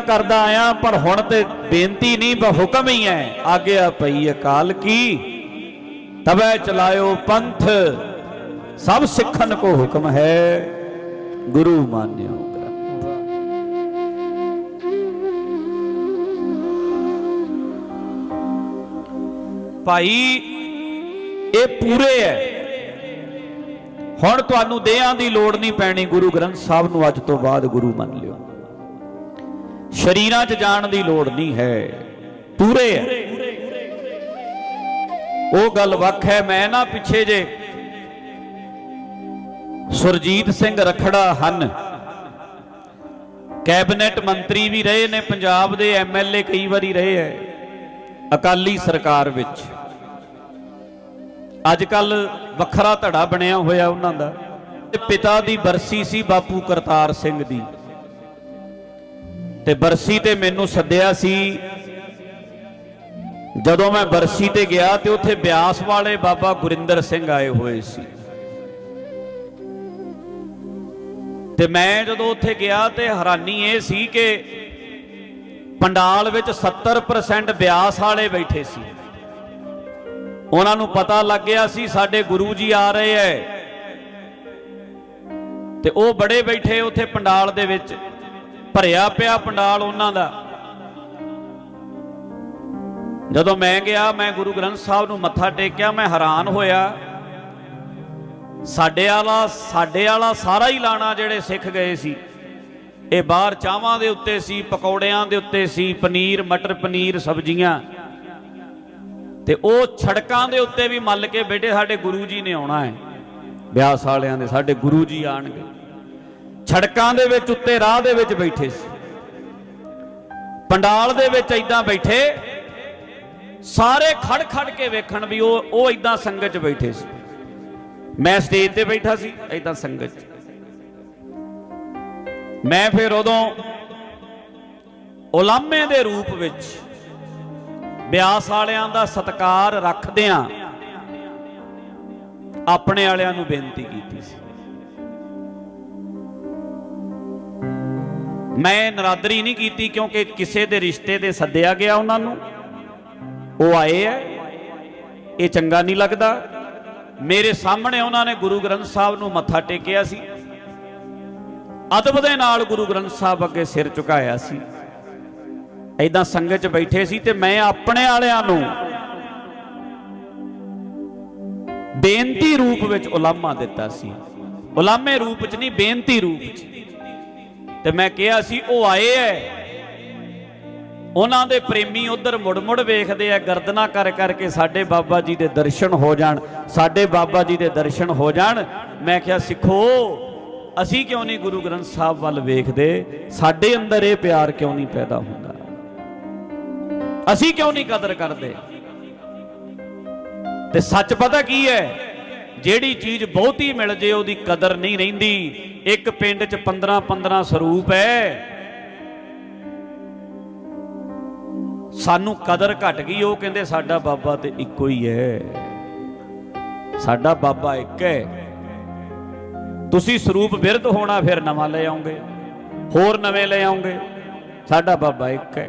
ਕਰਦਾ ਆਇਆ, ਪਰ ਹੁਣ ਤੇ ਬੇਨਤੀ ਨਹੀਂ ਬ ਹੁਕਮ ਹੀ ਹੈ। ਆਗਿਆ ਪਈ ਅਕਾਲ ਕੀ? ਤਵੇ ਚਲਾਇਓ ਪੰਥ। ਸਭ ਸਿੱਖਣ ਕੋ ਹੁਕਮ ਹੈ। ਗੁਰੂ ਮਾਨਿਓ। ਭਾਈ, ਇਹ ਪੂਰੇ ਹੈ। ਹੁਣ ਤੁਹਾਨੂੰ ਦੇਹਾਂ ਦੀ ਲੋੜ ਨਹੀਂ ਪੈਣੀ, ਗੁਰੂ ਗ੍ਰੰਥ ਸਾਹਿਬ ਨੂੰ ਅੱਜ ਤੋਂ ਬਾਅਦ ਗੁਰੂ ਮੰਨ ਲਿਓ। ਸ਼ਰੀਰਾਂ 'ਚ ਜਾਣ ਦੀ ਲੋੜ ਨਹੀਂ ਹੈ। ਪੂਰੇ ਹੈ ਉਹ ਗੱਲ ਵੱਖ ਹੈ, ਮੈਂ ਨਾ ਪਿੱਛੇ ਜੇ ਸੁਰਜੀਤ ਸਿੰਘ ਰਖੜਾ ਹਨ। ਕੈਬਨਿਟ ਮੰਤਰੀ ਵੀ ਰਹੇ ਨੇ, ਪੰਜਾਬ ਦੇ ਐਮਐਲਏ ਕਈ ਵਾਰੀ ਰਹੇ ਹੈ ਅਕਾਲੀ ਸਰਕਾਰ ਵਿੱਚ। ਅੱਜ ਕੱਲ ਵੱਖਰਾ ਧੜਾ ਬਣਿਆ ਹੋਇਆ ਉਹਨਾਂ ਦਾ। ਪਿਤਾ ਦੀ ਬਰਸੀ ਸੀ ਬਾਪੂ ਕਰਤਾਰ ਸਿੰਘ ਦੀ। ਤੇ ਬਰਸੀ ਤੇ ਮੈਨੂੰ ਸੱਦਿਆ ਸੀ। ਜਦੋਂ ਮੈਂ ਬਰਸੀ ਤੇ ਗਿਆ ਤੇ ਉੱਥੇ ਬਿਆਸ ਵਾਲੇ ਬਾਬਾ ਗੁਰਿੰਦਰ ਸਿੰਘ ਆਏ ਹੋਏ ਸੀ। ਤੇ ਮੈਂ ਜਦੋਂ ਉੱਥੇ ਗਿਆ ਤੇ ਹੈਰਾਨੀ ਇਹ ਸੀ ਕਿ ਪੰਡਾਲ ਵਿੱਚ 70% ਬਿਆਸ ਵਾਲੇ ਬੈਠੇ ਸੀ। ਉਹਨਾਂ ਨੂੰ ਪਤਾ ਲੱਗ ਗਿਆ ਸੀ ਸਾਡੇ ਗੁਰੂ ਜੀ ਆ ਰਹੇ ਐ। ਤੇ ਉਹ ਬੜੇ ਬੈਠੇ ਉੱਥੇ ਪੰਡਾਲ ਦੇ ਵਿੱਚ। ਭਰਿਆ ਪਿਆ ਪੰਡਾਲ ਉਹਨਾਂ ਦਾ। ਜਦੋਂ ਮੈਂ ਗਿਆ, ਮੈਂ ਗੁਰੂ ਗ੍ਰੰਥ ਸਾਹਿਬ ਨੂੰ ਮੱਥਾ ਟੇਕਿਆ, ਮੈਂ ਹੈਰਾਨ ਹੋਇਆ। ਸਾਡੇ ਵਾਲਾ ਸਾਡੇ ਵਾਲਾ ਸਾਰਾ ਹੀ ਲਾਣਾ ਜਿਹੜੇ ਸਿੱਖ ਗਏ ਸੀ। ਇਹ ਬਾਹਰ ਚਾਵਾਂ ਦੇ ਉੱਤੇ ਸੀ, ਪਕੌੜਿਆਂ ਦੇ ਉੱਤੇ ਸੀ, ਪਨੀਰ, ਮਟਰ, ਪਨੀਰ, ਸਬਜ਼ੀਆਂ। ਤੇ ਉਹ ਛੜਕਾਂ ਦੇ ਉੱਤੇ ਵੀ ਮੱਲ ਕੇ ਬੇਟੇ ਸਾਡੇ ਗੁਰੂ ਜੀ ਨੇ ਆਉਣਾ ਹੈ। ਵਿਆਸ ਵਾਲਿਆਂ ਦੇ, ਸਾਡੇ ਗੁਰੂ ਜੀ ਆਣਗੇ। ਛੜਕਾਂ ਦੇ ਵਿੱਚ ਉੱਤੇ ਰਾਹ ਦੇ ਵਿੱਚ ਬੈਠੇ ਸੀ। ਪੰਡਾਲ ਦੇ ਵਿੱਚ ਐਦਾਂ ਬੈਠੇ। ਸਾਰੇ ਖੜ ਖੜ ਕੇ ਵੇਖਣ ਵੀ ਉਹ ਉਹ ਐਦਾਂ ਸੰਗਤ 'ਚ ਬੈਠੇ ਸੀ। ਮੈਂ ਸਟੇਜ ਤੇ ਬੈਠਾ ਸੀ ਐਦਾਂ ਸੰਗਤ 'ਚ। ਮੈਂ ਫਿਰ ਉਦੋਂ ਉਲਾਮੇ ਦੇ ਰੂਪ ਵਿੱਚ ਬਿਆਸ ਵਾਲਿਆਂ ਦਾ ਸਤਕਾਰ ਰੱਖਦਿਆਂ ਆਪਣੇ ਵਾਲਿਆਂ ਨੂੰ ਬੇਨਤੀ ਕੀਤੀ ਸੀ। ਮੈਂ ਨਰਾਦਰੀ ਨਹੀਂ ਕੀਤੀ ਕਿਉਂਕਿ ਕਿਸੇ ਦੇ ਰਿਸ਼ਤੇ 'ਤੇ ਸੱਦਿਆ ਗਿਆ ਉਹਨਾਂ ਨੂੰ। ਉਹ ਆਏ ਐ ਇਹ ਚੰਗਾ ਨਹੀਂ ਲੱਗਦਾ। ਮੇਰੇ ਸਾਹਮਣੇ ਉਹਨਾਂ ਨੇ ਗੁਰੂ ਗ੍ਰੰਥ ਸਾਹਿਬ ਨੂੰ ਮੱਥਾ ਟੇਕਿਆ ਸੀ। ਅਦਬ ਦੇ ਨਾਲ ਗੁਰੂ ਗ੍ਰੰਥ ਸਾਹਿਬ ਅੱਗੇ ਸਿਰ ਝੁਕਾਇਆ ਸੀ। ਐਦਾਂ ਸੰਗਤ 'ਚ ਬੈਠੇ ਸੀ ਤੇ ਮੈਂ ਆਪਣੇ ਵਾਲਿਆਂ ਨੂੰ ਬੇਨਤੀ ਰੂਪ ਵਿੱਚ ਉਲਾਮਾ ਦਿੱਤਾ ਸੀ। ਉਲਾਮੇ ਰੂਪ 'ਚ ਨਹੀਂ, ਬੇਨਤੀ ਰੂਪ 'ਚ। ਤੇ ਮੈਂ ਕਿਹਾ ਸੀ, ਉਹ ਆਏ ਐ। ਉਹਨਾਂ ਦੇ ਪ੍ਰੇਮੀ ਉਧਰ ਮੁੜ-ਮੁੜ ਵੇਖਦੇ ਆ, ਗਰਦਨਾ ਕਰ ਕਰਕੇ ਸਾਡੇ ਬਾਬਾ ਜੀ ਦੇ ਦਰਸ਼ਨ ਹੋ ਜਾਣ, ਸਾਡੇ ਬਾਬਾ ਜੀ ਦੇ ਦਰਸ਼ਨ ਹੋ ਜਾਣ। ਮੈਂ ਕਿਹਾ, ਸਿੱਖੋ, ਅਸੀਂ ਕਿਉਂ ਨਹੀਂ ਗੁਰੂ ਗ੍ਰੰਥ ਸਾਹਿਬ ਵੱਲ ਵੇਖਦੇ? ਸਾਡੇ ਅੰਦਰ ਇਹ ਪਿਆਰ ਕਿਉਂ ਨਹੀਂ ਪੈਦਾ ਹੁੰਦਾ? ਅਸੀਂ ਕਿਉਂ ਨਹੀਂ ਕਦਰ ਕਰਦੇ? ਤੇ ਸੱਚ ਪਤਾ ਕੀ ਹੈ ਜਿਹੜੀ ਚੀਜ਼ ਬਹੁਤੀ ਮਿਲ ਜੇ ਉਹਦੀ ਕਦਰ ਨਹੀਂ ਰਹਿੰਦੀ, ਇੱਕ ਪਿੰਡ 'ਚ 15 15 ਸਰੂਪ ਹੈ ਸਾਨੂੰ ਕਦਰ ਘਟ ਗਈ, ਉਹ ਕਹਿੰਦੇ ਸਾਡਾ ਬਾਬਾ ਤੇ ਇੱਕੋ ਹੀ ਹੈ ਸਾਡਾ ਬਾਬਾ ਇੱਕ ਹੈ ਤੁਸੀਂ ਸਰੂਪ ਵਿਰਧ ਹੋਣਾ, ਫਿਰ ਨਵਾਂ ਲੈ ਆਉਂਗੇ, ਹੋਰ ਨਵੇਂ ਲੈ ਆਉਂਗੇ। ਸਾਡਾ ਬਾਬਾ ਇੱਕ ਹੈ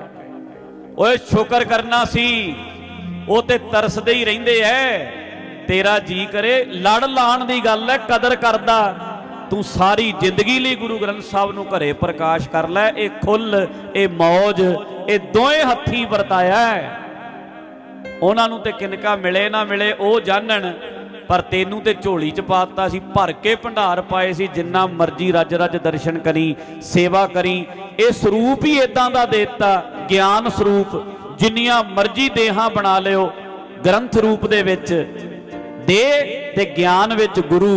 ਓਏ ਸ਼ੁਕਰ ਕਰਨਾ ਸੀ, ਉਹ ਤੇ ਤਰਸਦੇ ਹੀ ਰਹਿੰਦੇ ਐ। ਤੇਰਾ ਜੀ ਕਰੇ, ਲੜ ਲਾਣ ਦੀ ਗੱਲ ਹੈ, ਕਦਰ ਕਰਦਾ। ਤੂੰ ਸਾਰੀ ਜ਼ਿੰਦਗੀ ਲਈ ਗੁਰੂ ਗ੍ਰੰਥ ਸਾਹਿਬ ਨੂੰ ਘਰੇ ਪ੍ਰਕਾਸ਼ ਕਰ ਲੈ, ਇਹ ਖੁੱਲ, ਇਹ ਮੌਜ, ਇਹ ਦੋਵੇਂ ਹੱਥੀ ਵਰਤਾਇਆ ਹੈ। ਉਹਨਾਂ ਨੂੰ ਤੇ ਕਿਨਕਾ ਮਿਲੇ ਨਾ ਮਿਲੇ, ਉਹ ਜਾਣਨ, ਪਰ ਤੈਨੂੰ ਤੇ ਝੋਲੀ ਚ ਪਾਤਾ ਸੀ, ਭਰ ਕੇ ਭੰਡਾਰ ਪਾਏ ਸੀ, ਜਿੰਨਾ ਮਰਜ਼ੀ ਰੱਜ ਰੱਜ ਦਰਸ਼ਨ ਕਰੀ, ਸੇਵਾ ਕਰੀ। ਇਹ ਸਰੂਪ ਹੀ ਇਦਾਂ ਦਾ ਦੇਤਾ, ਗਿਆਨ ਸਰੂਪ, ਜਿੰਨੀਆਂ ਮਰਜ਼ੀ ਦੇਹਾਂ ਬਣਾ ਲਿਓ, ਗ੍ਰੰਥ ਰੂਪ ਦੇ ਵਿੱਚ। ਦੇ ਤੇ ਗਿਆਨ ਵਿੱਚ ਗੁਰੂ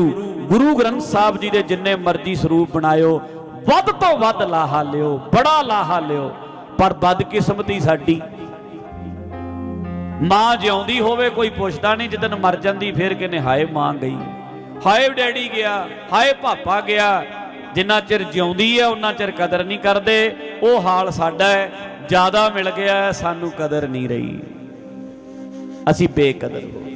ਗੁਰੂ ਗ੍ਰੰਥ ਸਾਹਿਬ ਜੀ ਦੇ ਜਿੰਨੇ ਮਰਜ਼ੀ ਸਰੂਪ ਬਣਾਇਓ, ਵੱਧ ਤੋਂ ਵੱਧ ਲਾਹਾ ਲਿਓ, ਬੜਾ ਲਾਹਾ ਲਿਓ, ਪਰ ਬਦਕਿਸਮਤੀ ਸਾਡੀ। ਮਾਂ ਜਿਉਂਦੀ ਹੋਵੇ, ਕੋਈ ਪੁੱਛਦਾ ਨਹੀਂ ਜਦੋਂ ਮਰ ਜਾਂਦੀ, ਫਿਰ ਕਹਿੰਦੇ ਹਾਏ ਮਾਂ ਗਈ। ਹਾਏ ਡੈਡੀ ਗਿਆ, ਹਾਏ ਪਾਪਾ ਗਿਆ, ਜਿੰਨਾ ਚਿਰ ਜਿਉਂਦੀ ਹੈ ਉਹਨਾਂ ਚਿਰ ਕਦਰ ਨਹੀਂ ਕਰਦੇ, ਉਹ ਹਾਲ ਸਾਡਾ ਹੈ, ਜ਼ਿਆਦਾ ਮਿਲ ਗਿਆ, ਸਾਨੂੰ ਕਦਰ ਨਹੀਂ ਰਹੀ। ਅਸੀਂ ਬੇਕਦਰ ਹੋ